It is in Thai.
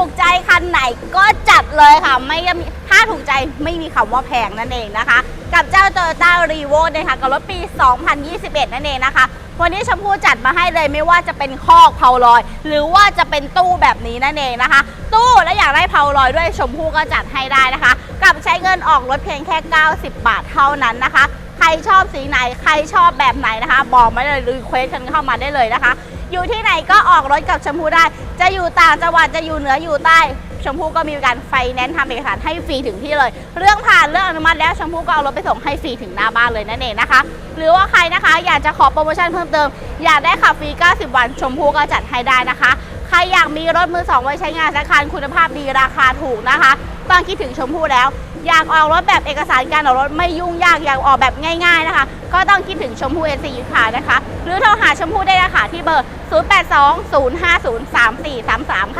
ถูกใจคันไหนก็จัดเลยค่ะ ไม่มีถ้าถูกใจไม่มีคำว่าแพงนั่นเองนะคะ กับเจ้า Toyota r e v o นะคะกับรถปี 2021 นั่นเองนะคะ วันนี้ชมพู่จัดมาให้เลยไม่ว่าจะเป็นคอกเพาลอย หรือว่าจะเป็นตู้แบบนี้นั่นเองนะคะ ตู้และอยากได้เพาลอยด้วยชมพู่ก็จัดให้ได้นะคะ กับใช้เงินออกรถเพียงแค่ 90 บาทเท่านั้นนะคะ ใครชอบสีไหนใครชอบแบบไหนนะคะ บอกมาเลยรีเควสกันเข้ามาได้เลยนะคะ อยู่ที่ไหนก็ออกรถกับชมพู่ได้ จะอยู่ต่างจังหวัดจะอยู่เหนืออยู่ใต้ ชมพู่ก็มีการไฟแนนซ์ทำเอกสารให้ฟรีถึงที่เลย เรื่องผ่านเรื่องอนุมัติแล้วชมพู่ก็เอารถไปส่งให้ฟรีถึงหน้าบ้านเลยนั่นเองนะคะ หรือว่าใครนะคะอยากจะขอโปรโมชั่นเพิ่มเติม อยากได้ขับฟรี 90 วัน ชมพู่ก็จัดให้ได้นะคะ ใครอยากมีรถมือสองไว้ใช้งานสักคันคุณภาพดีราคาถูกนะคะต้องคิดถึงชมพู่แล้ว อยากออกรถแบบเอกสารการออกรถไม่ยุ่งยากอยากออกแบบง่ายๆนะคะ ก็ต้องคิดถึงชมพู่เอซีค่ะนะคะ หรือโทรหาชมพู่ได้นะคะที่เบอร์ 0820503433ค่ะ